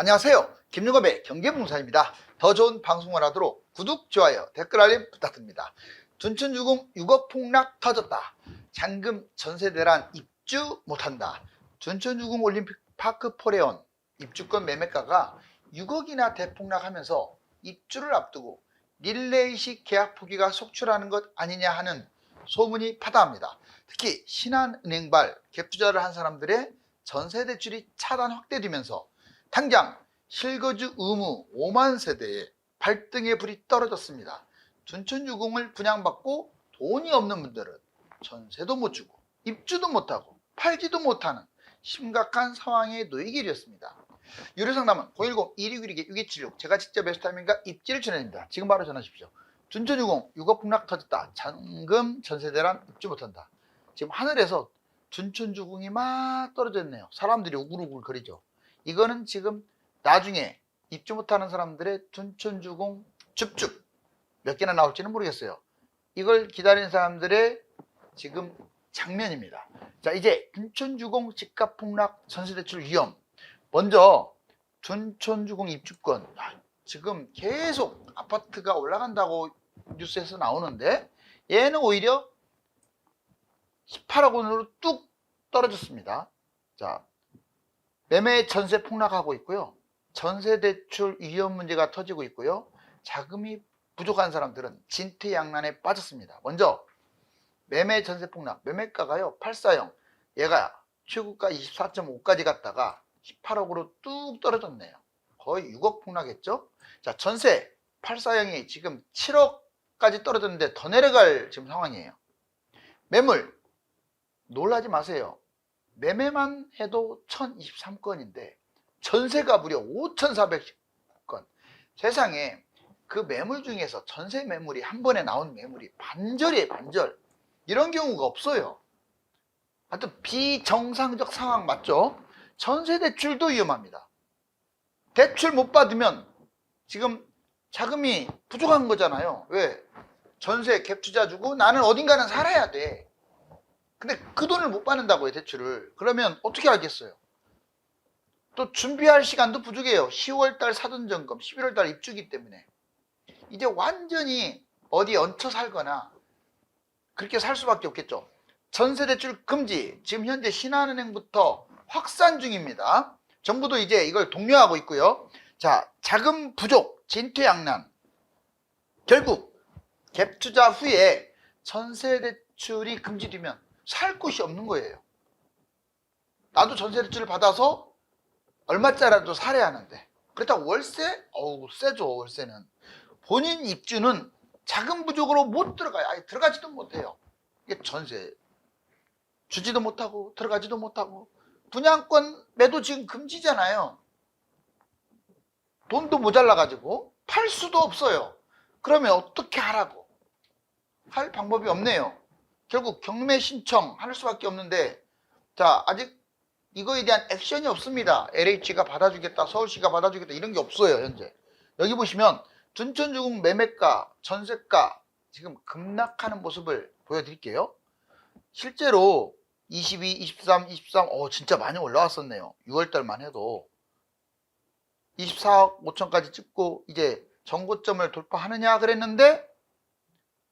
안녕하세요. 김유검의 경제봉사입니다. 더 좋은 방송을 하도록 구독, 좋아요, 댓글 알림 부탁드립니다. 둔촌주공 6억 폭락 터졌다. 잔금 전세 대란 입주 못한다. 둔촌주공 올림픽 파크 포레온 입주권 매매가가 6억이나 대폭락하면서 입주를 앞두고 릴레이식 계약 포기가 속출하는 것 아니냐 하는 소문이 파다합니다. 특히 신한은행발 갭투자를 한 사람들의 전세 대출이 차단 확대되면서 당장 실거주 의무 5만 세대에 발등에 불이 떨어졌습니다. 둔촌유공을 분양받고 돈이 없는 분들은 전세도 못 주고 입주도 못하고 팔지도 못하는 심각한 상황에 놓이게 되었습니다. 유료상담은 010-2612-6276 제가 직접 베스타민과 입지를 전해드립니다. 지금 바로 전화주십시오. 둔촌유공 6억 폭락 터졌다. 잔금 전세대란 입주 못한다. 지금 하늘에서 둔촌주공이 막 떨어져 있네요. 사람들이 우글우글 거리죠. 이거는 지금 나중에 입주 못하는 사람들의 둔촌주공 줍줍 몇 개나 나올지는 모르겠어요. 이걸 기다리는 사람들의 지금 장면입니다. 자 이제 둔촌주공 집값 폭락 전세대출 위험 먼저 둔촌주공 입주권 야, 지금 계속 아파트가 올라간다고 뉴스에서 나오는데 얘는 오히려 18억 원으로 뚝 떨어졌습니다. 자 매매 전세 폭락하고 있고요. 전세 대출 위험 문제가 터지고 있고요. 자금이 부족한 사람들은 진퇴양난에 빠졌습니다. 먼저 매매 전세 폭락, 매매가가요 840 얘가 최고가 24.5까지 갔다가 18억으로 뚝 떨어졌네요. 거의 6억 폭락했죠. 자 전세 840이 지금 7억까지 떨어졌는데 더 내려갈 지금 상황이에요. 매물 놀라지 마세요. 매매만 해도 1023건인데 전세가 무려 5410건. 세상에 그 매물 중에서 전세 매물이 한 번에 나온 매물이 반절이에요, 반절. 이런 경우가 없어요. 하여튼 비정상적 상황 맞죠? 전세 대출도 위험합니다. 대출 못 받으면 지금 자금이 부족한 거잖아요. 왜? 전세 갭 투자 주고 나는 어딘가는 살아야 돼. 근데 그 돈을 못 받는다고요, 대출을. 그러면 어떻게 하겠어요? 또 준비할 시간도 부족해요. 10월달 사돈 점검, 11월달 입주기 때문에. 이제 완전히 어디 얹혀 살거나 그렇게 살 수밖에 없겠죠. 전세 대출 금지. 지금 현재 신한은행부터 확산 중입니다. 정부도 이제 이걸 독려하고 있고요. 자, 자금 부족, 진퇴양난. 결국 갭 투자 후에 전세 대출이 금지되면 살 곳이 없는 거예요. 나도 전세 대출을 받아서 얼마짜리라도 살아야 하는데. 그렇다고 월세? 어우 세죠 월세는. 본인 입주는 자금 부족으로 못 들어가요. 아예 들어가지도 못해요. 이게 전세. 주지도 못하고 들어가지도 못하고. 분양권 매도 지금 금지잖아요. 돈도 모자라 가지고 팔 수도 없어요. 그러면 어떻게 하라고? 할 방법이 없네요 결국 경매 신청할 수밖에 없는데 자 아직 이거에 대한 액션이 없습니다. LH가 받아주겠다, 서울시가 받아주겠다 이런 게 없어요 현재. 여기 보시면 둔촌주공 매매가, 전세가 지금 급락하는 모습을 보여드릴게요. 실제로 22, 23, 23, 어 진짜 많이 올라왔었네요. 6월달만 해도 24억 5천까지 찍고 이제 정고점을 돌파하느냐 그랬는데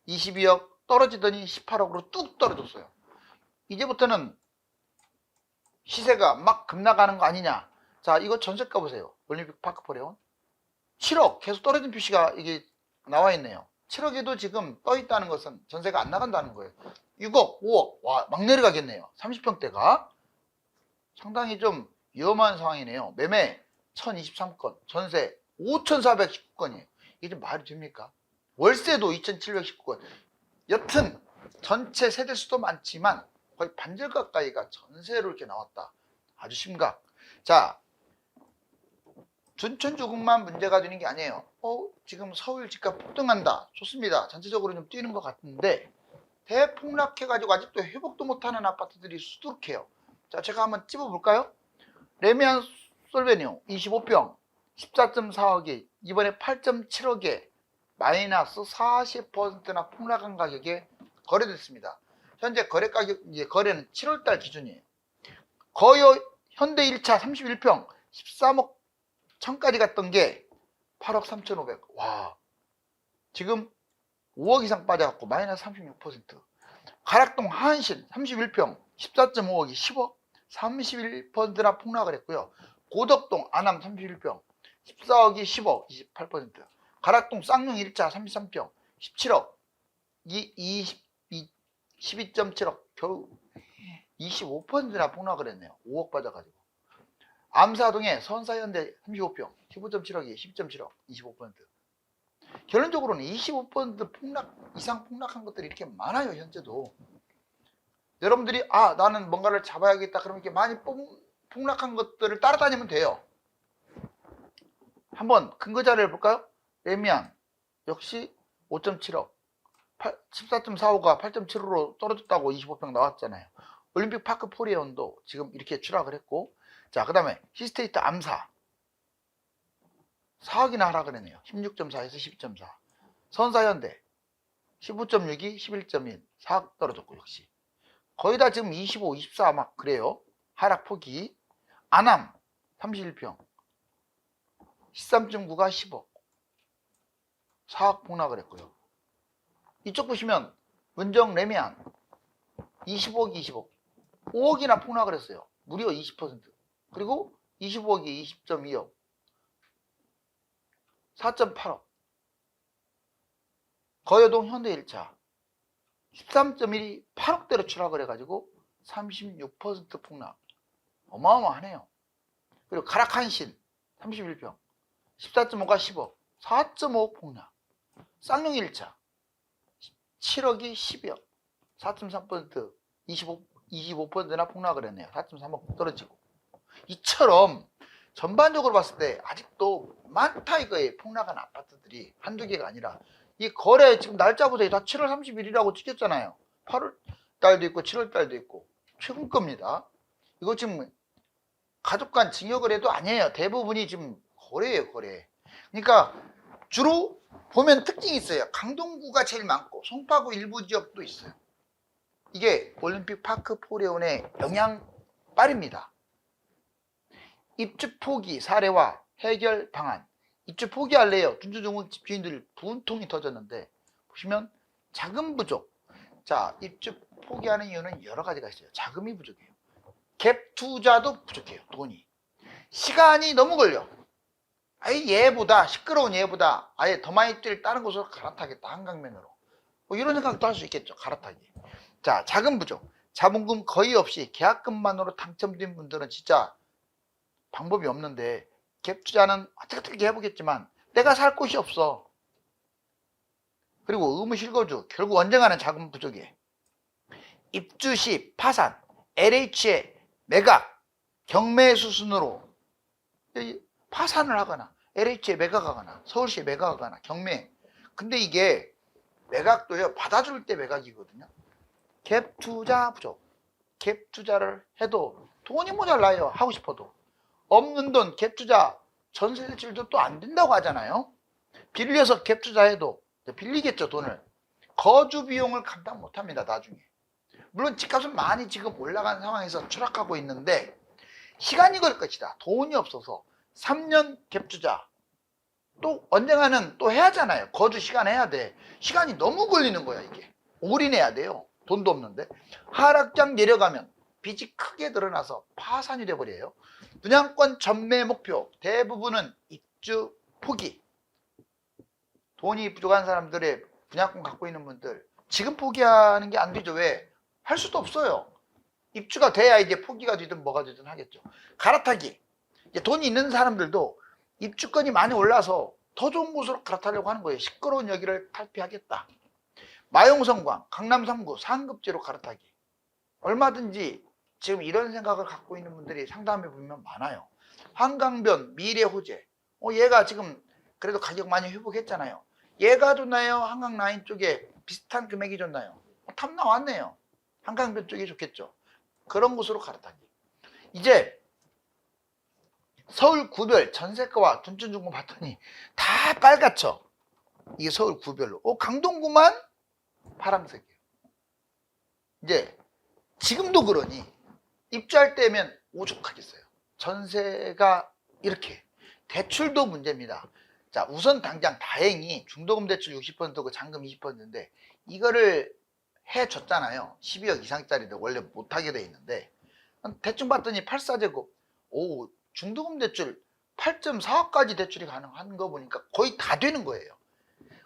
22억 떨어지더니 18억으로 뚝 떨어졌어요. 이제부터는 시세가 막 급락하는 거 아니냐. 자, 이거 전세가 보세요. 올림픽 파크 포레온. 7억 계속 떨어진 표시가 이게 나와 있네요. 7억에도 지금 떠 있다는 것은 전세가 안 나간다는 거예요. 6억, 5억. 와, 막 내려가겠네요. 30평대가. 상당히 좀 위험한 상황이네요. 매매 1023건, 전세 5419건이에요. 이게 좀 말이 됩니까? 월세도 2719건. 여튼 전체 세대 수도 많지만 거의 반절 가까이가 전세로 이렇게 나왔다. 아주 심각. 자, 둔촌주공만 문제가 되는 게 아니에요. 어, 지금 서울 집값 폭등한다. 좋습니다. 전체적으로 좀 뛰는 것 같은데 대폭락해가지고 아직도 회복도 못하는 아파트들이 수두룩해요. 자, 제가 한번 찝어볼까요? 레미안 솔베니오 25평 14.4억에 이번에 8.7억에 마이너스 40%나 폭락한 가격에 거래됐습니다. 현재 거래 가격 이제 거래는 7월달 기준이에요. 거의 현대 1차 31평 13억 천까지 갔던 게 8억 3,500. 와. 지금 5억 이상 빠져갖고 마이너스 36%. 가락동 하한신 31평 14.5억이 10억 31%나 폭락을 했고요. 고덕동 안암 31평 14억이 10억 28%. 가락동 쌍용 1차 33평 17억 이 20, 12.7억 겨우 25%나 폭락을 했네요. 5억 빠져가지고. 암사동에 선사현대 35평 15.7억이 10.7억 25%. 결론적으로는 25% 폭락 이상 폭락한 것들이 이렇게 많아요 현재도. 여러분들이 아 나는 뭔가를 잡아야겠다 그러면 이렇게 많이 폭- 폭락한 것들을 따라다니면 돼요. 한번 근거 자료를 볼까요? 레미안 역시 5.7억. 14.45가 8.75로 떨어졌다고 25평 나왔잖아요. 올림픽 파크 포리온도 지금 이렇게 추락을 했고 자그 다음에 히스테이트 암사. 4억이나 하락을 했네요. 16.4에서 12.4 선사현대 15.6이 11.1 4억 떨어졌고 역시. 거의 다 지금 25, 24 막 그래요. 하락폭이. 안암 31평. 13.9가 10억 4억 폭락을 했고요. 이쪽 보시면 은정 레미안 25억 20억 5억이나 폭락을 했어요. 무려 20% 그리고 25억이 20.2억 4.8억 거여동 현대 1차 13.1이 8억대로 추락을 해가지고 36% 폭락 어마어마하네요. 그리고 가락한신 31평 14.5가 10억 4.5억 폭락 쌍용 1차. 7억이 12억. 4.3% 25, 25%나 폭락을 했네요. 4.3억 떨어지고. 이처럼 전반적으로 봤을 때 아직도 많다 이거에 폭락한 아파트들이 한두 개가 아니라 이 거래 지금 날짜보다 다 7월 30일이라고 찍혔잖아요. 8월 달도 있고 7월 달도 있고. 최근 겁니다. 이거 지금 가족 간 증여 거래도 아니에요. 대부분이 지금 거래예요 거래. 그러니까 주로 보면 특징이 있어요. 강동구가 제일 많고 송파구 일부 지역도 있어요. 이게 올림픽 파크 포레온의 영향빨입니다. 입주 포기 사례와 해결 방안. 입주 포기할래요. 준주중국 집주인들 분통이 터졌는데 보시면 자금 부족. 자, 입주 포기하는 이유는 여러 가지가 있어요. 자금이 부족해요. 갭 투자도 부족해요. 돈이. 시간이 너무 걸려. 아예 얘보다 시끄러운 얘보다 아예 더 많이 뛸 다른 곳으로 갈아타겠다 한강면으로. 뭐 이런 생각도 할 수 있겠죠 갈아타기. 자 자금 부족. 자본금 거의 없이 계약금만으로 당첨된 분들은 진짜 방법이 없는데 갭 투자는 어떻게 어떻게 해보겠지만 내가 살 곳이 없어. 그리고 의무 실거주 결국 언젠가는 자금 부족이에요 입주 시 파산 LH의 매각 경매 수순으로. 파산을 하거나 LH에 매각하거나 서울시에 매각하거나 경매. 근데 이게 매각도요 받아줄 때 매각이거든요. 갭 투자 부족. 갭 투자를 해도 돈이 모자라요 하고 싶어도. 없는 돈 갭 투자 전세 대출도 또 안 된다고 하잖아요. 빌려서 갭 투자해도 빌리겠죠 돈을. 거주 비용을 감당 못합니다 나중에. 물론 집값은 많이 지금 올라간 상황에서 추락하고 있는데 시간이 걸 것이다. 돈이 없어서 3년 갭 투자 또 언젠가는 또 해야 하잖아요. 거주 시간 해야 돼. 시간이 너무 걸리는 거야 이게. 올인해야 돼요. 돈도 없는데. 하락장 내려가면 빚이 크게 드러나서 파산이 돼버려요. 분양권 전매 목표 대부분은 입주 포기. 돈이 부족한 사람들의 분양권 갖고 있는 분들 지금 포기하는 게 안 되죠. 왜? 할 수도 없어요. 입주가 돼야 이제 포기가 되든 뭐가 되든 하겠죠. 갈아타기. 돈이 있는 사람들도 입주권이 많이 올라서 더 좋은 곳으로 갈아타려고 하는 거예요. 시끄러운 여기를 탈피하겠다. 마용성광, 강남 3구 상급지로 갈아타기. 얼마든지 지금 이런 생각을 갖고 있는 분들이 상담해 보면 많아요. 한강변, 미래호재. 어, 얘가 지금 그래도 가격 많이 회복했잖아요. 얘가 좋나요? 한강 라인 쪽에 비슷한 금액이 좋나요? 어, 탑 나왔네요. 한강변 쪽이 좋겠죠. 그런 곳으로 갈아타기. 이제 서울 구별 전세가와 둔촌중고 봤더니 다 빨갛죠. 이게 서울 구별로. 어, 강동구만 파란색이에요. 이제 지금도 그러니 입주할 때면 오죽하겠어요. 전세가 이렇게 대출도 문제입니다. 자, 우선 당장 다행히 중도금 대출 60%고 잔금 20%인데 이거를 해줬잖아요. 12억 이상짜리도 원래 못하게 돼 있는데 대충 봤더니 84제곱 오 중도금 대출 8.4억까지 대출이 가능한 거 보니까 거의 다 되는 거예요.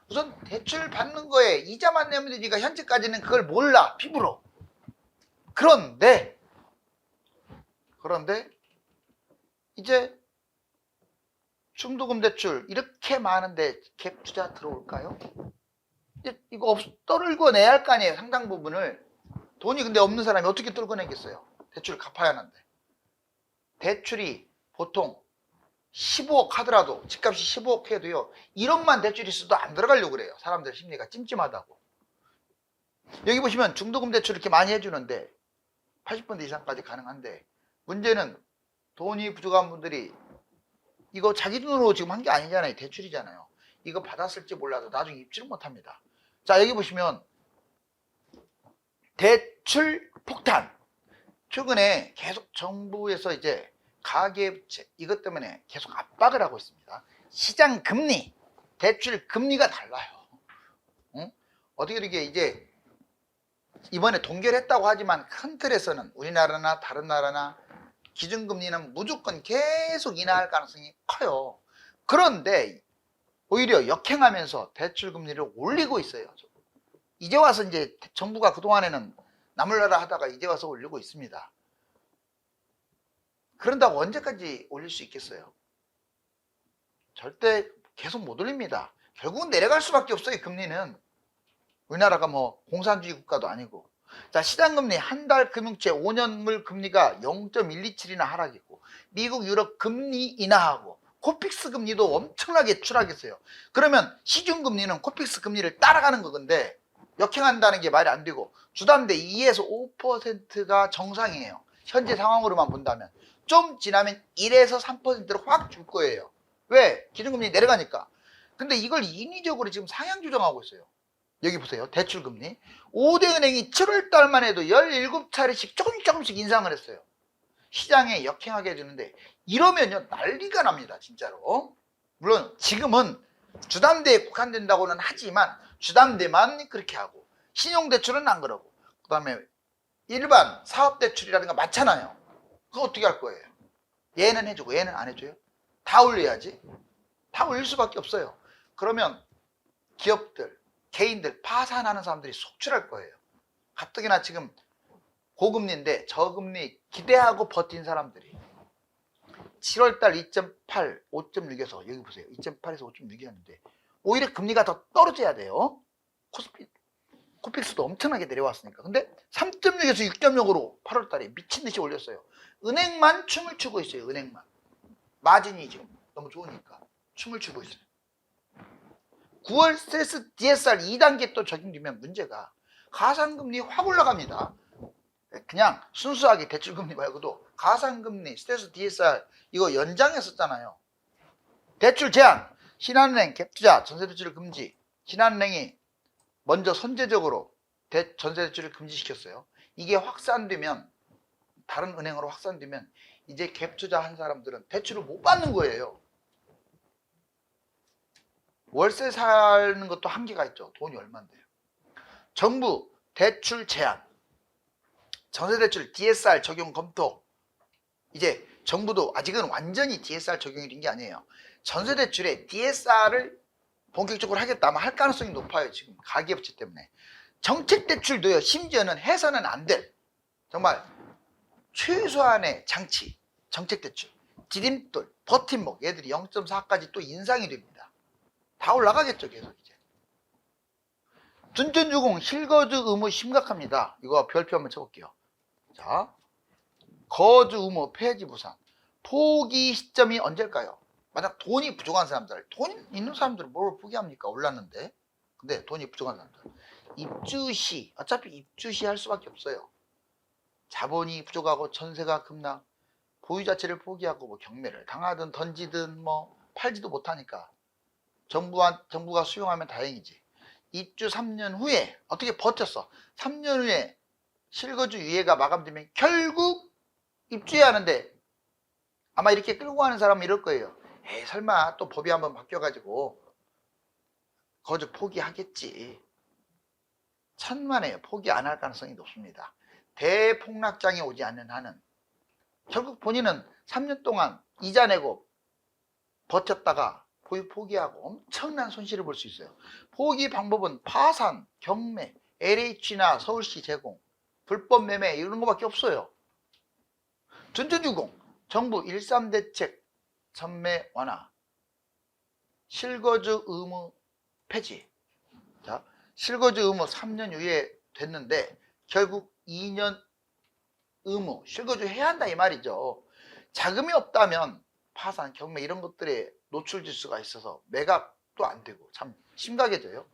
우선 대출 받는 거에 이자만 내면 되니까 현재까지는 그걸 몰라 피부로. 그런데 그런데 이제 중도금 대출 이렇게 많은데 갭 투자 들어올까요? 이거 없, 떨고 내야 할 거 아니에요 상당 부분을 돈이 근데 없는 사람이 어떻게 떨고 내겠어요 대출 을 갚아야 하는데 대출이 보통 15억 하더라도 집값이 15억 해도요 1억만 대출 있어도 안 들어가려고 그래요. 사람들 심리가 찜찜하다고. 여기 보시면 중도금 대출 이렇게 많이 해주는데 80% 이상까지 가능한데 문제는 돈이 부족한 분들이 이거 자기 돈으로 지금 한 게 아니잖아요. 대출이잖아요. 이거 받았을지 몰라도 나중에 입지를 못합니다. 자 여기 보시면 대출 폭탄. 최근에 계속 정부에서 이제 가계부채 이것 때문에 계속 압박을 하고 있습니다. 시장 금리, 대출 금리가 달라요. 응? 어떻게 이렇게 이제 이번에 동결했다고 하지만 큰 틀에서는 우리나라나 다른 나라나 기준금리는 무조건 계속 인하할 가능성이 커요. 그런데 오히려 역행하면서 대출 금리를 올리고 있어요. 이제 와서 이제 정부가 그동안에는 나물나라 하다가 이제 와서 올리고 있습니다. 그런다고 언제까지 올릴 수 있겠어요? 절대 계속 못 올립니다. 결국은 내려갈 수밖에 없어요, 금리는. 우리나라가 뭐 공산주의 국가도 아니고. 자, 시장금리 한 달 금융채 5년물 금리가 0.127이나 하락했고, 미국, 유럽 금리 인하하고, 코픽스 금리도 엄청나게 추락했어요. 그러면 시중금리는 코픽스 금리를 따라가는 거건데, 역행한다는 게 말이 안 되고, 주담대 2에서 5%가 정상이에요. 현재 상황으로만 본다면. 좀 지나면 1에서 3%로 확 줄 거예요. 왜? 기준금리 내려가니까. 근데 이걸 인위적으로 지금 상향 조정하고 있어요. 여기 보세요. 대출금리. 5대 은행이 7월 달만 해도 17차례씩 조금씩 조금씩 인상을 했어요. 시장에 역행하게 해주는데 이러면요 난리가 납니다. 진짜로. 물론 지금은 주담대에 국한된다고는 하지만 주담대만 그렇게 하고 신용대출은 안 그러고 그 다음에 일반 사업대출이라든가 많잖아요. 그거 어떻게 할 거예요? 얘는 해주고 얘는 안 해줘요? 다 올려야지. 다 올릴 수밖에 없어요. 그러면 기업들, 개인들, 파산하는 사람들이 속출할 거예요. 가뜩이나 지금 고금리인데 저금리 기대하고 버틴 사람들이 7월달 2.8, 5.6에서 여기 보세요. 2.8에서 5.6이었는데 오히려 금리가 더 떨어져야 돼요. 코스피, 코픽스도 엄청나게 내려왔으니까. 근데 3.6에서 6.0으로 8월달에 미친 듯이 올렸어요. 은행만 춤을 추고 있어요. 은행만. 마진이 지금 너무 좋으니까 춤을 추고 있어요. 9월 세스 DSR 2단계 또 적용되면 문제가 가상금리 확 올라갑니다. 그냥 순수하게 대출금리 말고도 가상금리, 스트레스 DSR 이거 연장했었잖아요. 대출 제한, 신한은행 갭투자, 전세대출을 금지. 신한은행이 먼저 선제적으로 대- 전세대출을 금지시켰어요. 이게 확산되면 다른 은행으로 확산되면 이제 갭 투자한 사람들은 대출을 못 받는 거예요. 월세 사는 것도 한계가 있죠. 돈이 얼마인데요. 정부 대출 제한, 전세대출 DSR 적용 검토. 이제 정부도 아직은 완전히 DSR 적용이 된 게 아니에요. 전세대출에 DSR을 본격적으로 하겠다 아마 할 가능성이 높아요. 지금 가계부채 때문에. 정책대출도요. 심지어는 해서는 안 될 정말 최소한의 장치, 정책 대출, 디딤돌, 버팀목 얘들이 0.4까지 또 인상이 됩니다. 다 올라가겠죠 계속 이제. 둔전주공 실거주 의무 심각합니다. 이거 별표 한번 쳐볼게요. 자, 거주 의무 폐지 부산 포기 시점이 언제일까요? 만약 돈이 부족한 사람들, 돈 있는 사람들은 뭘 포기합니까? 올랐는데. 근데 돈이 부족한 사람들. 입주시, 어차피 입주시 할 수밖에 없어요. 자본이 부족하고 전세가 급락, 보유 자체를 포기하고 뭐 경매를 당하든 던지든 뭐 팔지도 못하니까 정부와 정부가 수용하면 다행이지. 입주 3년 후에 어떻게 버텼어? 3년 후에 실거주 유예가 마감되면 결국 입주해야 하는데 아마 이렇게 끌고 가는 사람은 이럴 거예요. 에이 설마 또 법이 한번 바뀌어가지고 거저 포기하겠지. 천만에요. 포기 안 할 가능성이 높습니다. 대폭락장이 오지 않는 한은 결국 본인은 3년 동안 이자 내고 버텼다가 보유 포기하고 엄청난 손실을 볼 수 있어요. 포기 방법은 파산, 경매, LH나 서울시 제공, 불법 매매 이런 거밖에 없어요. 둔전주공, 정부 13대책 전매 완화, 실거주 의무 폐지. 자, 실거주 의무 3년 이후에 됐는데 결국 2년 의무, 실거주 해야 한다 이 말이죠. 자금이 없다면 파산, 경매 이런 것들에 노출될 수가 있어서 매각도 안 되고 참 심각해져요.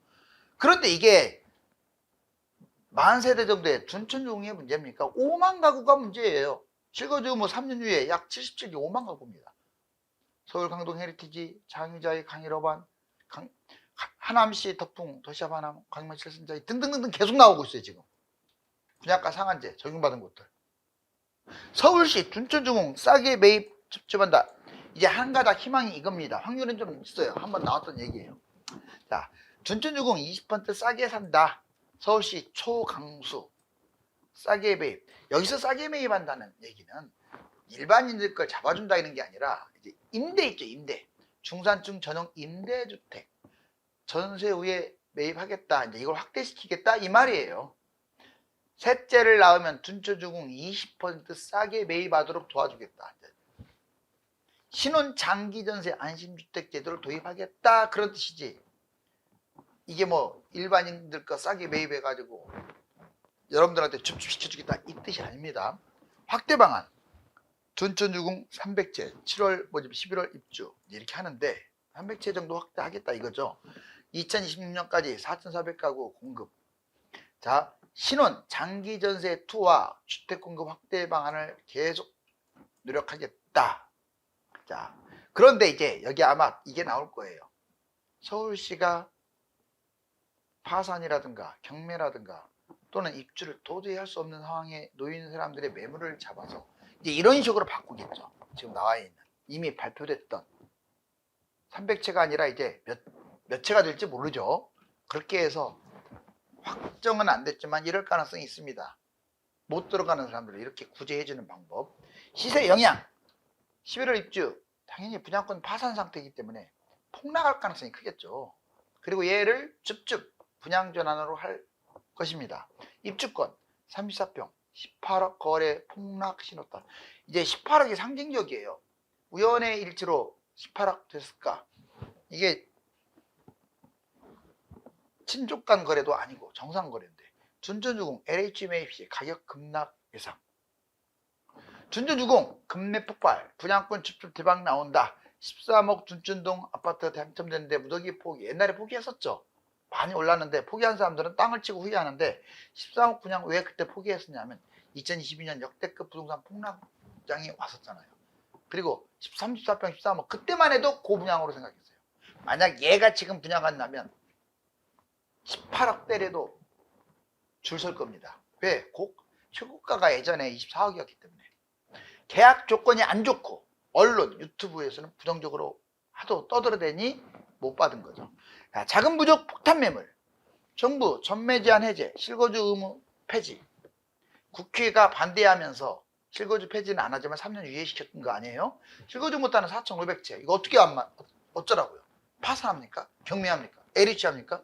그런데 이게 만 세대 정도의 둔촌중의 문제입니까? 5만 가구가 문제예요. 실거주 의무 3년 후에 약 77개 5만 가구입니다. 서울 강동 헤리티지, 장유자의 강일어반, 강, 하남시 덕풍, 도시압 하남, 광명 칠순자이 등등등등 계속 나오고 있어요 지금. 분양가 상한제 적용받은 곳들. 서울시 둔촌중공 싸게 매입 첩첩한다. 이제 한 가닥 희망이 이겁니다. 확률은 좀 있어요. 한번 나왔던 얘기예요. 자, 둔촌중공 20% 싸게 산다. 서울시 초강수 싸게 매입. 여기서 싸게 매입한다는 얘기는 일반인들 걸 잡아준다 이런 게 아니라 이제 임대 있죠 임대. 중산층 전용 임대주택 전세 후에 매입하겠다. 이제 이걸 확대시키겠다 이 말이에요. 셋째를 낳으면 둔초주공 20% 싸게 매입하도록 도와주겠다. 신혼 장기 전세 안심주택 제도를 도입하겠다 그런 뜻이지. 이게 뭐 일반인들 거 싸게 매입해 가지고 여러분들한테 줍줍시켜 주겠다 이 뜻이 아닙니다. 확대 방안. 둔촌주공 300채 7월 모집 11월 입주 이렇게 하는데 300채 정도 확대하겠다 이거죠. 2026년까지 4,400가구 공급. 자, 신혼 장기 전세 투와 주택 공급 확대 방안을 계속 노력하겠다. 자, 그런데 이제 여기 아마 이게 나올 거예요. 서울시가 파산이라든가 경매라든가 또는 입주를 도저히 할 수 없는 상황에 놓인 사람들의 매물을 잡아서 이제 이런 식으로 바꾸겠죠. 지금 나와 있는 이미 발표됐던 300채가 아니라 이제 몇, 몇 채가 될지 모르죠. 그렇게 해서 확정은 안 됐지만 이럴 가능성이 있습니다. 못 들어가는 사람들을 이렇게 구제해주는 방법. 시세 영향. 11월 입주. 당연히 분양권 파산 상태이기 때문에 폭락할 가능성이 크겠죠. 그리고 얘를 줍줍 분양 전환으로 할 것입니다. 입주권 34평 18억 거래 폭락 신호탄. 이제 18억이 상징적이에요. 우연의 일치로 18억 됐을까? 이게 친족 간 거래도 아니고 정상 거래인데 둔전주공 LH 매입 시 가격 급락 예상. 둔전주공 금매 폭발 분양권 줍줍 대박 나온다. 13억 둔전동 아파트 당첨됐는데 무더기 포기. 옛날에 포기했었죠. 많이 올랐는데 포기한 사람들은 땅을 치고 후회하는데 13억 분양 왜 그때 포기했었냐면 2022년 역대급 부동산 폭락장이 왔었잖아요. 그리고 13, 14평, 13억 그때만 해도 고분양으로 생각했어요. 만약 얘가 지금 분양한다면 18억 대래도 줄 설 겁니다. 왜? 곡, 최고가가 예전에 24억이었기 때문에. 계약 조건이 안 좋고 언론, 유튜브에서는 부정적으로 하도 떠들어대니 못 받은 거죠. 자, 자금 부족 폭탄 매물. 정부 전매 제한 해제, 실거주 의무 폐지. 국회가 반대하면서 실거주 폐지는 안 하지만 3년 유예시켰던 거 아니에요? 실거주 못하는 4,500채. 이거 어떻게 안 마, 어쩌라고요? 파산합니까? 경매합니까? LH 합니까?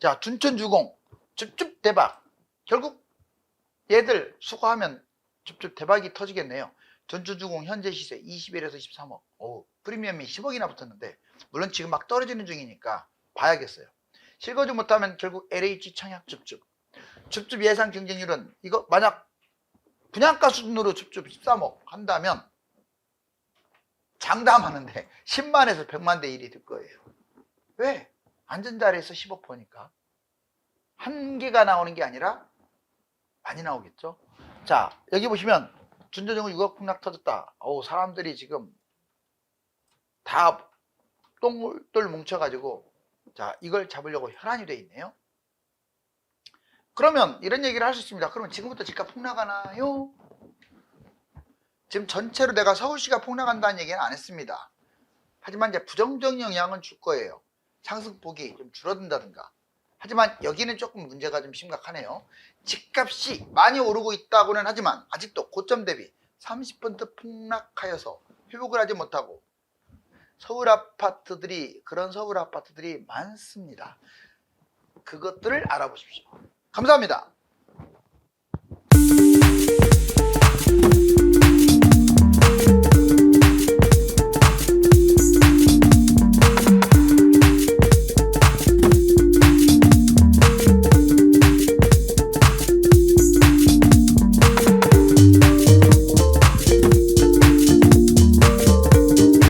자, 둔촌주공, 줍줍 대박. 결국 얘들 수거하면 줍줍 대박이 터지겠네요. 둔촌주공 현재 시세 21에서 23억. 오, 프리미엄이 10억이나 붙었는데, 물론 지금 막 떨어지는 중이니까 봐야겠어요. 실거주 못하면 결국 LH 청약 줍줍. 줍줍 예상 경쟁률은 이거 만약 분양가 수준으로 줍줍 13억 한다면 장담하는데 10만에서 100만 대 1이 될 거예요. 왜? 앉은 자리에서 10억 보니까 한 개가 나오는 게 아니라 많이 나오겠죠. 자 여기 보시면 준전정은 6억 폭락 터졌다. 어우 사람들이 지금 다 똥돌 뭉쳐가지고 자 이걸 잡으려고 혈안이 돼 있네요. 그러면 이런 얘기를 할 수 있습니다. 그러면 지금부터 집값 폭락하나요? 지금 전체로 내가 서울시가 폭락한다는 얘기는 안 했습니다. 하지만 이제 부정적 영향은 줄 거예요. 상승폭이 좀 줄어든다든가. 하지만 여기는 조금 문제가 좀 심각하네요. 집값이 많이 오르고 있다고는 하지만 아직도 고점 대비 30% 폭락하여서 회복을 하지 못하고 서울 아파트들이 그런 서울 아파트들이 많습니다. 그것들을 알아보십시오. 감사합니다.